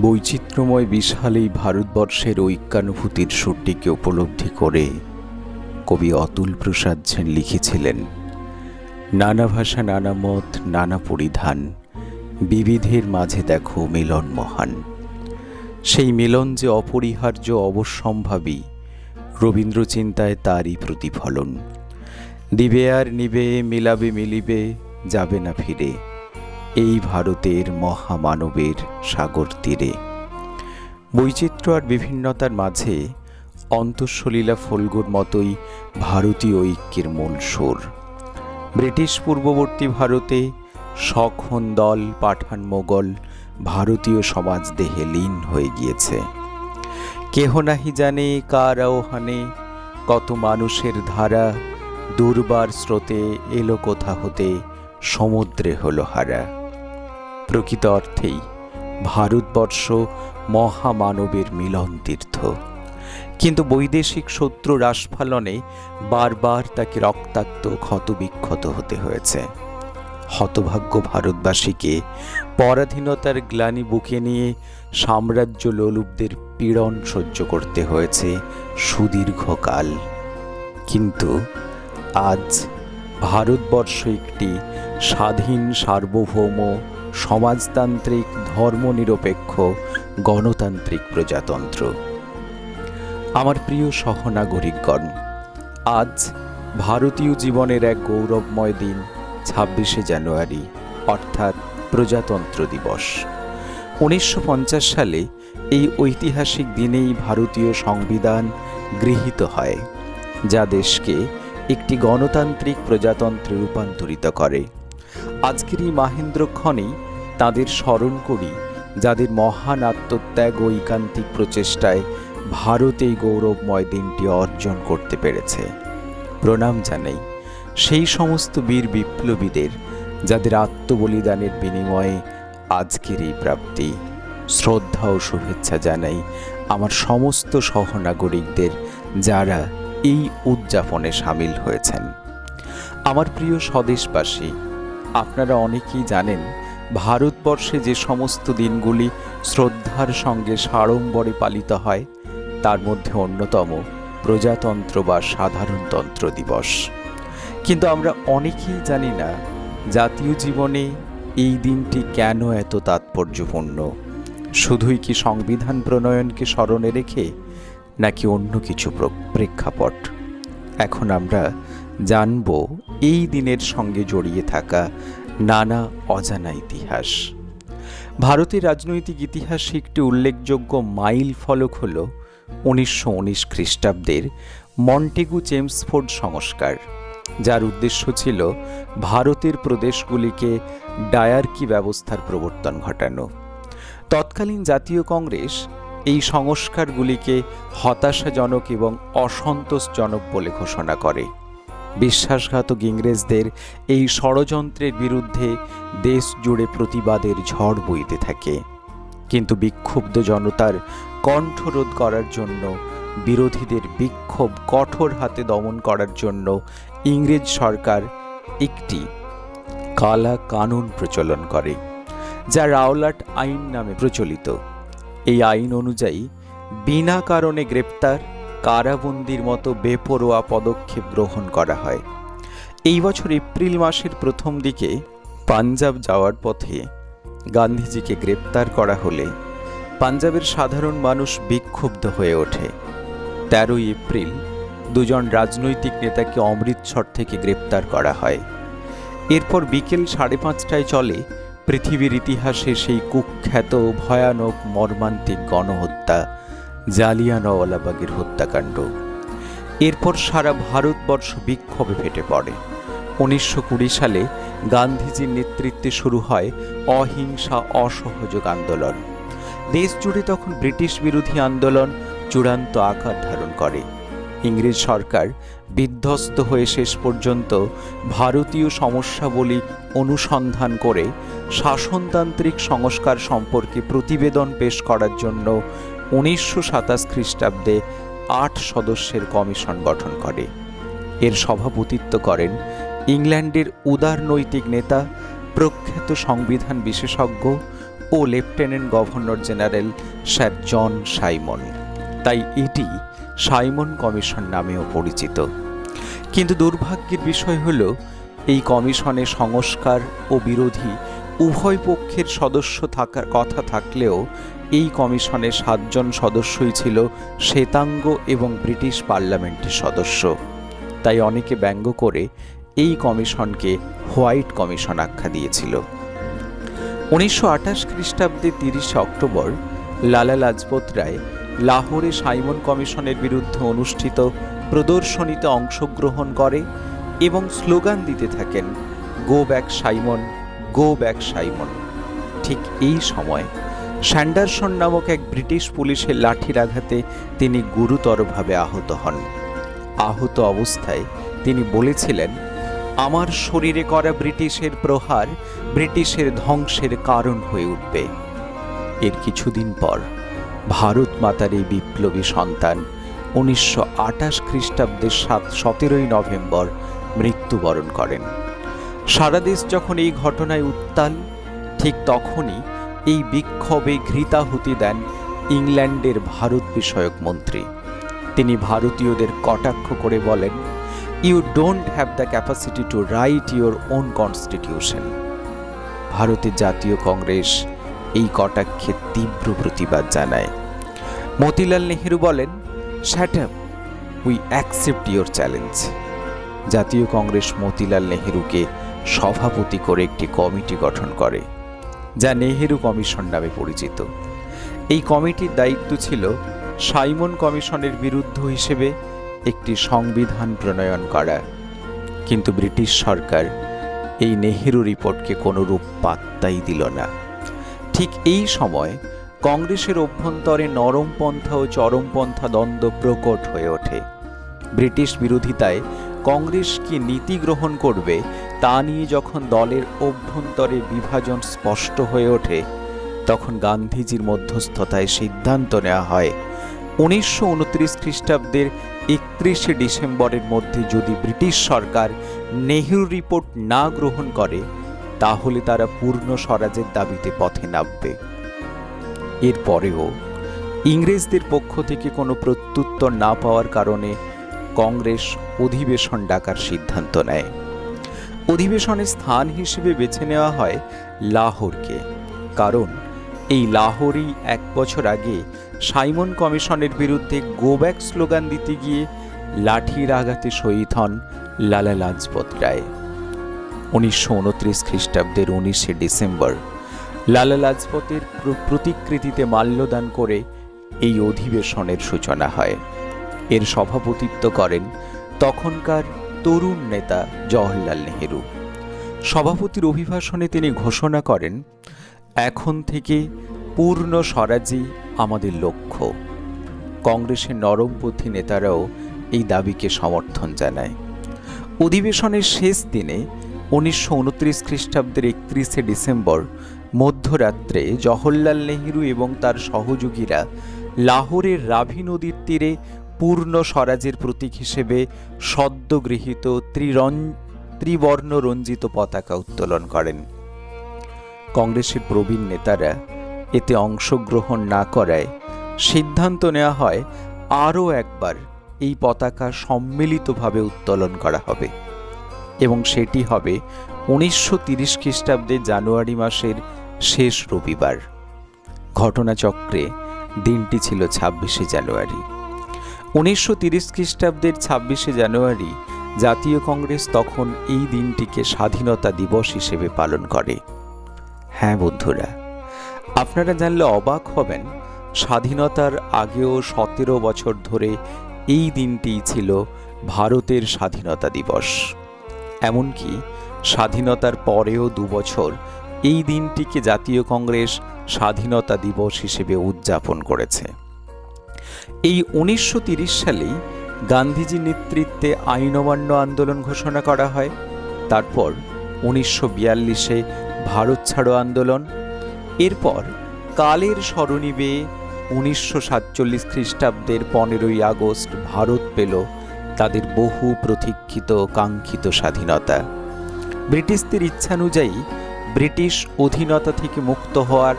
বৈচিত্র্যময় বিশাল এই ভারতবর্ষের ঐক্যানুভূতির সুরটিকে উপলব্ধি করে কবি অতুল প্রসাদ সেন লিখেছিলেন, নানা ভাষা, নানা মত, নানা পরিধান, বিবিধের মাঝে দেখো মিলন মহান। সেই মিলন যে অপরিহার্য, অবশ্যম্ভাবী রবীন্দ্র চিন্তায় তারই প্রতিফলন। দিবে আর নিবে, মিলাবে, মিলিবে, যাবে না ফিরে। এই ভারতের মহামানবের সাগর তীরে। বৈচিত্র্য আর বিভিন্নতার মাঝে অন্তঃসলীলা ফলগুর মতোই ভারতীয় ঐক্যের মূল সুর। ব্রিটিশ পূর্ববর্তী ভারতে সখন দল, পাঠান মোগল, ভারতীয় সমাজ দেহে লীন হয়ে গিয়েছে। কেহ নাহি জানে কার আহ্বানে কত মানুষের ধারা, দুর্বার স্রোতে এলো কোথা হতে সমুদ্রে হলো হারা। প্রকৃত অর্থেই ভারতবর্ষ মহামানবের মিলন তীর্থ। কিন্তু বৈদেশিক শত্রু রাসফলনে বারবার তাকে রক্তাক্ত, ক্ষতবিক্ষত হতে হয়েছে। হতভাগ্য ভারতবাসীকে পরাধীনতার গ্লানি বুকে নিয়ে সাম্রাজ্য লোলুপদের পীড়ন সহ্য করতে হয়েছে সুদীর্ঘকাল। কিন্তু আজ ভারতবর্ষ একটি স্বাধীন সার্বভৌম সমাজতান্ত্রিক ধর্মনিরপেক্ষ গণতান্ত্রিক প্রজাতন্ত্র। আমার প্রিয় সহনাগরিকগণ, আজ ভারতীয় জীবনের এক গৌরবময় দিন, ছাব্বিশে জানুয়ারি, অর্থাৎ প্রজাতন্ত্র দিবস। উনিশশো পঞ্চাশ সালে এই ঐতিহাসিক দিনেই ভারতীয় সংবিধান গৃহীত হয়, যা দেশকে একটি গণতান্ত্রিক প্রজাতন্ত্রে রূপান্তরিত করে। আজকের এই মাহেন্দ্রক্ষণেই তাদের স্মরণ করি, যাদের মহান আত্মত্যাগ ও ঐকান্তিক প্রচেষ্টায় ভারত এই গৌরবময় দিনটি অর্জন করতে পেরেছে। প্রণাম জানাই। সেই সমস্ত বীর বিপ্লবীদের, যাদের আত্মবলিদানের বিনিময়ে আজকের এই প্রাপ্তি। শ্রদ্ধা ও শুভেচ্ছা জানাই আমার সমস্ত সহনাগরিকদের, যারা এই উদযাপনে সামিল হয়েছেন। আমার প্রিয় স্বদেশবাসী আপনারা অনেকেই জানেন, ভারতবর্ষে যে সমস্ত দিনগুলি শ্রদ্ধার সঙ্গে সাড়ম্বরে পালিত হয়, তার মধ্যে অন্যতম প্রজাতন্ত্র বা সাধারণতন্ত্র দিবস। কিন্তু আমরা অনেকেই জানি না, জাতীয় জীবনে এই দিনটি কেন এত তাৎপর্যপূর্ণ? শুধুই কি সংবিধান প্রণয়নকে স্মরণে রেখে, নাকি অন্য কিছু প্রেক্ষাপট? এখন আমরা জানব এই দিনের সঙ্গে জড়িয়ে থাকা নানা অজানা ইতিহাস। ভারতের রাজনৈতিক ইতিহাসে একটি উল্লেখযোগ্য মাইল ফলক হল উনিশশো উনিশ খ্রিস্টাব্দের মন্টেগু চেমসফোর্ড সংস্কার, যার উদ্দেশ্য ছিল ভারতের প্রদেশগুলিকে ডায়ার্কি ব্যবস্থার প্রবর্তন ঘটানো। তৎকালীন জাতীয় কংগ্রেস এই সংস্কারগুলিকে হতাশাজনক এবং অসন্তোষজনক বলে ঘোষণা করে। বিশ্বাসঘাতক ইংরেজদের এই ষড়যন্ত্রের বিরুদ্ধে দেশ জুড়ে প্রতিবাদের ঝড় বইতে থাকে। কিন্তু বিক্ষুব্ধ জনতার কণ্ঠরোধ করার জন্য, বিরোধীদের বিক্ষোভ কঠোর হাতে দমন করার জন্য ইংরেজ সরকার একটি কালা কানুন প্রচলন করে, যা রাওলাট আইন নামে প্রচলিত। এই আইন অনুযায়ী বিনা কারণে গ্রেপ্তার কারাবন্দির মতো বেপরোয়া পদক্ষেপ গ্রহণ করা হয়। এই বছর এপ্রিল মাসের প্রথম দিকে পাঞ্জাব যাওয়ার পথে গান্ধীজিকে গ্রেপ্তার করা হলে পাঞ্জাবের সাধারণ মানুষ বিক্ষুব্ধ হয়ে ওঠে। তেরোই এপ্রিল দুজন রাজনৈতিক নেতাকে অমৃতসর থেকে গ্রেপ্তার করা হয়। এরপর বিকেল সাড়ে পাঁচটায় চলে পৃথিবীর ইতিহাসে সেই কুখ্যাত, ভয়ানক, মর্মান্তিক গণহত্যা। জালিয়ানওয়ালাবাগের হত্যাকাণ্ড। এরপর সারা ভারতবর্ষ বিক্ষোভে ফেটে পড়ে। উনিশশো কুড়ি সালে গান্ধীজির নেতৃত্বে শুরু হয় অহিংসা অসহযোগ আন্দোলন। দেশ জুড়ে তখন ব্রিটিশ বিরোধী আন্দোলন চূড়ান্ত আকার ধারণ করে। ইংরেজ সরকার বিধ্বস্ত হয়ে শেষ পর্যন্ত ভারতীয় সমস্যাবলী অনুসন্ধান করে শাসনতান্ত্রিক সংস্কার সম্পর্কে প্রতিবেদন পেশ করার জন্য উনিশশো সাতাশ খ্রিস্টাব্দে আট সদস্যের কমিশন গঠন করে। এর সভাপতিত্ব করেন ইংল্যান্ডের উদারনৈতিক নেতা, প্রখ্যাত সংবিধান বিশেষজ্ঞ ও lieutenant governor general sir John Simon. তাই এটি সাইমন কমিশন নামেও পরিচিত। কিন্তু দুর্ভাগ্যের বিষয় হল, এই কমিশনে সংস্কার ও বিরোধী উভয় পক্ষের সদস্য থাকার কথা থাকলেও এই কমিশনে সাতজন সদস্যই ছিল শ্বেতাঙ্গ এবং ব্রিটিশ পার্লামেন্টের সদস্য। তাই অনেকে ব্যঙ্গ করে এই কমিশনকে হোয়াইট কমিশন আখ্যা দিয়েছিল। উনিশশো আঠাশ খ্রিস্টাব্দে তিরিশে অক্টোবর লালা লাজপত রায় লাহোরে সাইমন কমিশনের বিরুদ্ধে অনুষ্ঠিত প্রদর্শনীতে অংশগ্রহণ করে এবং স্লোগান দিতে থাকেন, go back Simon, go back Simon. ঠিক এই সময় স্যান্ডারসন নামক এক ব্রিটিশ পুলিশের লাঠির আঘাতে তিনি গুরুতরভাবে আহত হন। আহত অবস্থায় তিনি বলেছিলেন, আমার শরীরে করা ব্রিটিশের প্রহার ব্রিটিশের ধ্বংসের কারণ হয়ে উঠবে। এর কিছুদিন পর ভারত মাতার এই বিপ্লবী সন্তান উনিশশো আঠাশ খ্রিস্টাব্দের সাত সতেরোই নভেম্বর মৃত্যুবরণ করেন। সারা দেশ যখন এই ঘটনায় উত্তাল, ঠিক তখনই এই বিক্ষোভে ঘৃতাহুতি দেন ইংল্যান্ডের ভারত বিষয়ক মন্ত্রী। তিনি ভারতীয়দের কটাক্ষ করে বলেন you don't have the capacity to write your own constitution ভারতের জাতীয় কংগ্রেস এই কটাক্ষে তীব্র প্রতিবাদ জানায়। মতিলাল নেহেরু বলেন that we accept your challenge জাতীয় কংগ্রেস মতিলাল নেহেরুকে সভাপতি করে একটি কমিটি গঠন করে। যা নেহেরু কমিশন নামে পরিচিত। এই কমিটির দায়িত্ব ছিল সাইমন কমিশনের বিরুদ্ধ হিসেবে একটি সংবিধান প্রণয়ন করা। কিন্তু ব্রিটিশ সরকার এই নেহেরু রিপোর্টকে কোনোরূপ পাত্তাই দিল না। ঠিক এই সময় কংগ্রেসের অভ্যন্তরে নরমপন্থা ও চরমপন্থা দ্বন্দ্ব প্রকট হয়ে ওঠে। ব্রিটিশ বিরোধিতায় কংগ্রেস কি নীতি গ্রহণ করবে তা নিয়ে যখন দলের অভ্যন্তরে বিভাজন স্পষ্ট হয়ে ওঠে, তখন গান্ধীজির মধ্যস্থতায় সিদ্ধান্ত নেওয়া হয়। উনিশশো উনত্রিশ খ্রিস্টাব্দের একত্রিশে ডিসেম্বরের মধ্যে যদি ব্রিটিশ সরকার নেহরু রিপোর্ট না গ্রহণ করে, তাহলে তারা পূর্ণ স্বরাজের দাবিতে পথে নামবে। এরপরেও ইংরেজদের পক্ষ থেকে কোনো প্রত্যুত্তর না পাওয়ার কারণে কংগ্রেস অধিবেশন ডাকার সিদ্ধান্ত নেয়। অধিবেশনের স্থান হিসেবে বেছে নেওয়া হয় লাহোরকে। কারণ, এই লাহোরই এক বছর আগে সাইমন কমিশনের বিরুদ্ধে গোব্যাক স্লোগান দিতে গিয়ে লাঠির আঘাতে শহীদ হন লালা লাজপত রায়। উনিশশো উনত্রিশ খ্রিস্টাব্দের উনিশে ডিসেম্বর, লালা লাজপতের প্রতিকৃতিতে মাল্যদান করে এই অধিবেশনের সূচনা হয়। এর সভাপতিত্ব করেন তখনকার তরুণ নেতা জওহরলাল নেহেরু। সভাপতির অভিভাষণে তিনি ঘোষণা করেন, এখন থেকে পূর্ণ স্বরাজই আমাদের লক্ষ্য। কংগ্রেসের নরমপন্থী নেতারাও এই দাবিকে সমর্থন জানায়। অধিবেশনের শেষ দিনে উনিশশো উনত্রিশ খ্রিস্টাব্দের একত্রিশে ডিসেম্বর, মধ্যরাত্রে জওহরলাল নেহেরু এবং তার সহযোগীরা লাহোরের রাভি নদীর তীরে পূর্ণ স্বরাজের প্রতীক হিসেবে সদ্য গৃহীত ত্রিরন ত্রিবর্ণ রঞ্জিত পতাকা উত্তোলন করেন। কংগ্রেসের প্রবীণ নেতারা এতে অংশগ্রহণ না করায় সিদ্ধান্ত নেওয়া হয় আরও একবার এই পতাকা সম্মিলিতভাবে উত্তোলন করা হবে এবং সেটি হবে উনিশশো তিরিশ খ্রিস্টাব্দে জানুয়ারি মাসের শেষ রবিবার। ঘটনাচক্রে দিনটি ছিল ছাব্বিশে জানুয়ারি। উনিশশো তিরিশ খ্রিস্টাব্দের ছাব্বিশে জানুয়ারি জাতীয় কংগ্রেস তখন এই দিনটিকে স্বাধীনতা দিবস হিসেবে পালন করে। হ্যাঁ বন্ধুরা, আপনারা জানলে অবাক হবেন, স্বাধীনতার আগেও সতেরো বছর ধরে এই দিনটিই ছিল ভারতের স্বাধীনতা দিবস। এমনকি স্বাধীনতার পরেও দুবছর এই দিনটিকে জাতীয় কংগ্রেস স্বাধীনতা দিবস হিসেবে উদযাপন করেছে। এই উনিশশো সালেই গান্ধীজির নেতৃত্বে আইন অমান্য আন্দোলন ঘোষণা করা হয়। তারপর উনিশশো বিয়াল্লিশে ভারত ছাড়ো আন্দোলন। এরপর কালের স্মরণী বেয়ে উনিশশো সাতচল্লিশ খ্রিস্টাব্দের পনেরোই আগস্ট ভারত পেল তাদের বহু প্রতীক্ষিত, কাঙ্ক্ষিত স্বাধীনতা। ব্রিটিশদের ইচ্ছানুযায়ী ব্রিটিশ অধীনতা থেকে মুক্ত হওয়ার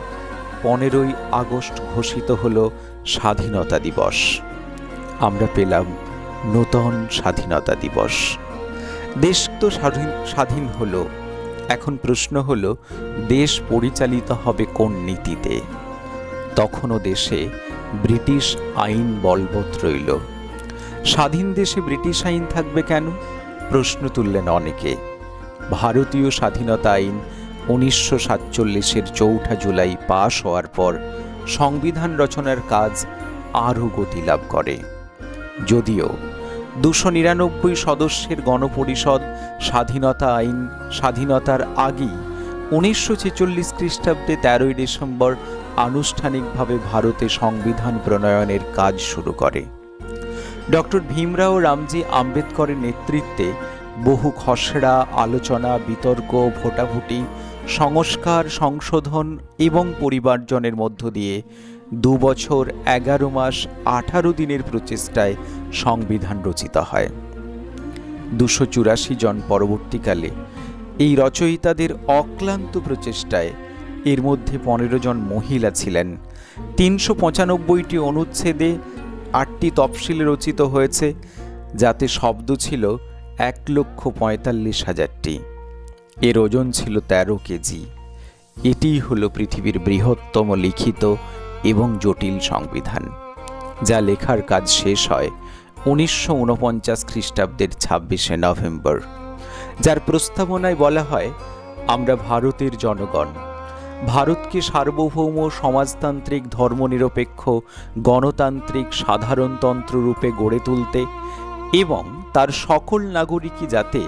পনেরোই আগস্ট ঘোষিত হল স্বাধীনতা দিবস। আমরা পেলাম নূতন স্বাধীনতা দিবস। দেশ তো স্বাধীন স্বাধীন হলো। এখন প্রশ্ন হলো, দেশ পরিচালিত হবে কোন নীতিতে? তখনও দেশে ব্রিটিশ আইন বলবৎ রইল। স্বাধীন দেশে ব্রিটিশ আইন থাকবে কেন? প্রশ্ন তুললেন অনেকে। ভারতীয় স্বাধীনতা আইন উনিশশো সাতচল্লিশের চৌঠা জুলাই পাশ হওয়ার পর সংবিধান রচনার কাজ আরও গতি লাভ করে। যদিও দুশো নিরানব্বই সদস্যের গণপরিষদ স্বাধীনতা আইন স্বাধীনতার আগেই উনিশশো ছেচল্লিশ খ্রিস্টাব্দে তেরোই ডিসেম্বর আনুষ্ঠানিকভাবে ভারতে সংবিধান প্রণয়নের কাজ শুরু করে। ডক্টর ভীমরাও রামজি আম্বেদকরের নেতৃত্বে বহু খসড়া, আলোচনা, বিতর্ক, ভোটাভুটি সংস্কার, সংশোধন এবং পরিবারজনের মধ্য দিয়ে দু বছর এগারো মাস, আঠারো দিনের প্রচেষ্টায় সংবিধান রচিত হয়। দুশো চুরাশি জন পরবর্তীকালে এই রচয়িতাদের অক্লান্ত প্রচেষ্টায় এর মধ্যে পনেরো জন মহিলা ছিলেন। তিনশো পঁচানব্বইটি অনুচ্ছেদে আটটি তফসিলে রচিত হয়েছে, যাতে শব্দ ছিল এক লক্ষ পঁয়তাল্লিশ হাজারটি। এর ওজন ছিল তেরো কেজি। এটিই হলো পৃথিবীর বৃহত্তম লিখিত এবং জটিল সংবিধান, যা লেখার কাজ শেষ হয় উনিশশো উনপঞ্চাশ খ্রিস্টাব্দের ছাব্বিশে নভেম্বর, যার প্রস্তাবনায় বলা হয়, আমরা ভারতের জনগণ। ভারতকে সার্বভৌম সমাজতান্ত্রিক ধর্মনিরপেক্ষ, গণতান্ত্রিক সাধারণতন্ত্র রূপে গড়ে তুলতে এবং তার সকল নাগরিকই যাতে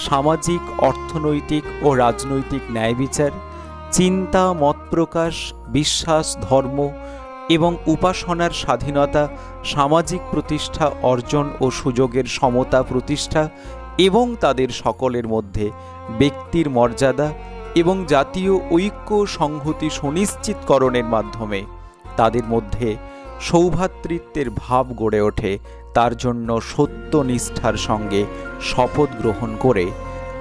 সামাজিক, অর্থনৈতিক ও রাজনৈতিক ন্যায় বিচার চিন্তা, মত প্রকাশ, বিশ্বাস, ধর্ম এবং উপাসনার স্বাধীনতা, সামাজিক প্রতিষ্ঠা অর্জন ও সুযোগের সমতা প্রতিষ্ঠা এবং তাদের সকলের মধ্যে ব্যক্তির মর্যাদা এবং জাতীয় ঐক্য সংহতি সুনিশ্চিতকরণের মাধ্যমে তাদের মধ্যে সৌভাতৃত্বের ভাব গড়ে ওঠে তার জন্য সত্যনিষ্ঠার সঙ্গে শপথ গ্রহণ করে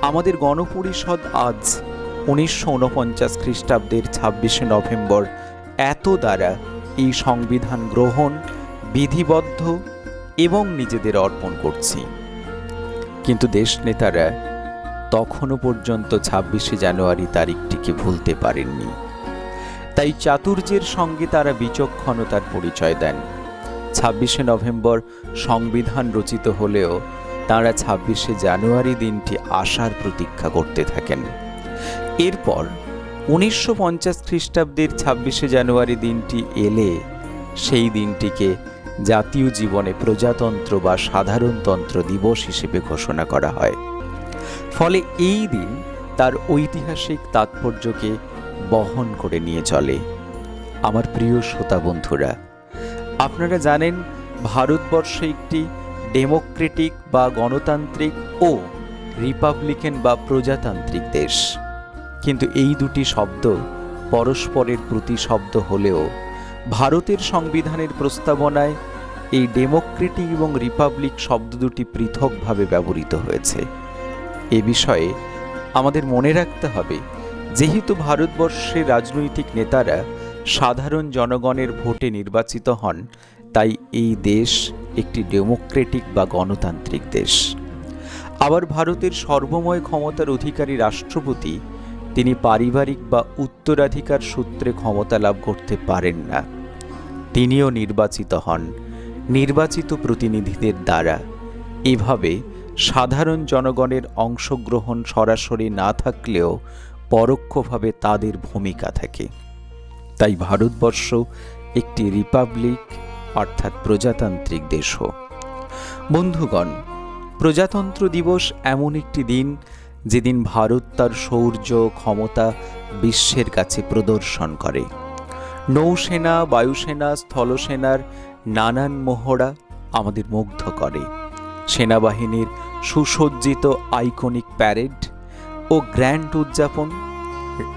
আমাদের গণপরিষদ আজ উনিশশো উনপঞ্চাশ খ্রিস্টাব্দের ছাব্বিশে নভেম্বর এত দ্বারা এই সংবিধান গ্রহণ বিধিবদ্ধ এবং নিজেদের অর্পণ করছি। কিন্তু দেশ নেতারা তখনও পর্যন্ত ছাব্বিশে জানুয়ারি তারিখটিকে ভুলতে পারেননি। তাই চাতুর্যের সঙ্গে তারা বিচক্ষণতার পরিচয় দেন। ছাব্বিশে নভেম্বর সংবিধান রচিত হলেও তারা ছাব্বিশে জানুয়ারি দিনটি আসার প্রতীক্ষা করতে থাকেন। এরপর উনিশশো পঞ্চাশ খ্রিস্টাব্দের ছাব্বিশে জানুয়ারি দিনটি এলে সেই দিনটিকে জাতীয় জীবনে প্রজাতন্ত্র বা সাধারণতন্ত্র দিবস হিসেবে ঘোষণা করা হয়। ফলে এই দিন তার ঐতিহাসিক তাৎপর্যকে বহন করে নিয়ে চলে। আমার প্রিয় শ্রোতা বন্ধুরা আপনারা জানেন, ভারতবর্ষ একটি ডেমোক্রেটিক বা গণতান্ত্রিক ও রিপাবলিকান বা প্রজাতান্ত্রিক দেশ। কিন্তু এই দুটি শব্দ পরস্পরের প্রতিশব্দ হলেও ভারতের সংবিধানের প্রস্তাবনায় এই ডেমোক্রেটিক এবং রিপাবলিক শব্দ দুটি পৃথকভাবে ব্যবহৃত হয়েছে। এ বিষয়ে আমাদের মনে রাখতে হবে, যেহেতু ভারতবর্ষের রাজনৈতিক নেতারা সাধারণ জনগণের ভোটে নির্বাচিত হন, তাই এই দেশ একটি ডেমোক্রেটিক বা গণতান্ত্রিক দেশ। আবার ভারতের সর্বময় ক্ষমতার অধিকারী রাষ্ট্রপতি, তিনি পারিবারিক বা উত্তরাধিকার সূত্রে ক্ষমতা লাভ করতে পারেন না। তিনিও নির্বাচিত হন, নির্বাচিত প্রতিনিধিদের দ্বারা। এভাবে সাধারণ জনগণের অংশগ্রহণ সরাসরি না থাকলেও পরোক্ষভাবে তাদের ভূমিকা থাকে। তাই ভারতবর্ষ একটি রিপাবলিক, অর্থাৎ প্রজাতান্ত্রিক দেশও বন্ধুগণ, প্রজাতন্ত্র দিবস এমন একটি দিন যেদিন ভারত তার শৌর্য ক্ষমতা বিশ্বের কাছে প্রদর্শন করে। নৌসেনা, বায়ুসেনা, স্থলসেনার নানান মোহরা আমাদের মুগ্ধ করে। সেনাবাহিনীর সুসজ্জিত আইকনিক প্যারেড ও গ্র্যান্ড উদযাপন,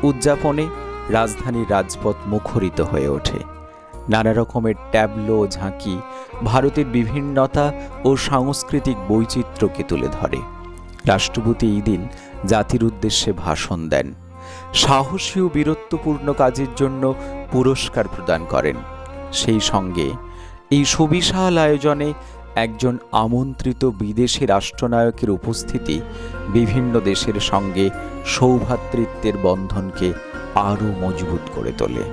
উদযাপনে রাজধানীর রাজপথ মুখরিত হয়ে ওঠে। নানা রকমের ট্যাবলো ঝাঁকি ভারতের বিভিন্নতা ও সাংস্কৃতিক বৈচিত্র্যকে তুলে ধরে। রাষ্ট্রপতি এই দিন জাতির উদ্দেশ্যে ভাষণ দেন। সাহসী ও বীরত্বপূর্ণ কাজের জন্য পুরস্কার প্রদান করেন। সেই সঙ্গে এই সুবিশাল আয়োজনে একজন আমন্ত্রিত বিদেশি রাষ্ট্রনায়কের উপস্থিতি বিভিন্ন দেশের সঙ্গে সৌভ্রাতৃত্বের বন্ধনকে আরও মজবুত করে তোলে।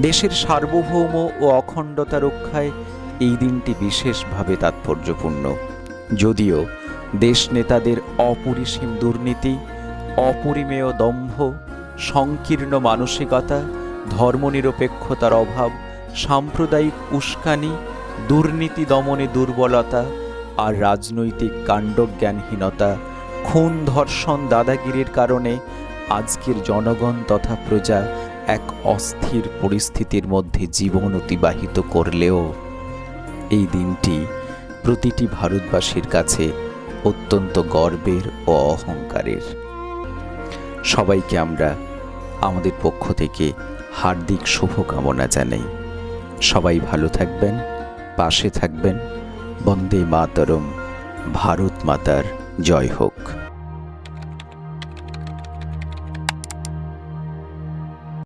দেশের সার্বভৌম ও অখণ্ডতা রক্ষায় এই দিনটি বিশেষভাবে তাৎপর্যপূর্ণ। যদিও দেশ নেতাদের অপরিসীম দুর্নীতি, অপরিমেয় দম্ভ, সংকীর্ণ মানসিকতা, ধর্মনিরপেক্ষতার অভাব, সাম্প্রদায়িক উস্কানি, দুর্নীতি দমনে দুর্বলতা আর রাজনৈতিক কাণ্ডজ্ঞানহীনতা, খুন ধর্ষণ দাদাগিরির কারণে আজকের জনগণ তথা প্রজা এক অস্থির পরিস্থিতির মধ্যে জীবন অতিবাহিত করলেও এই দিনটি প্রতিটি ভারতবাসীর কাছে অত্যন্ত গর্বের ও অহংকারের। সবাইকে আমরা আমাদের পক্ষ থেকে হার্দিক শুভকামনা জানাই। সবাই ভালো থাকবেন, পাশে থাকবেন। বন্দে মাতরম, ভারত মাতার, জয় হোক।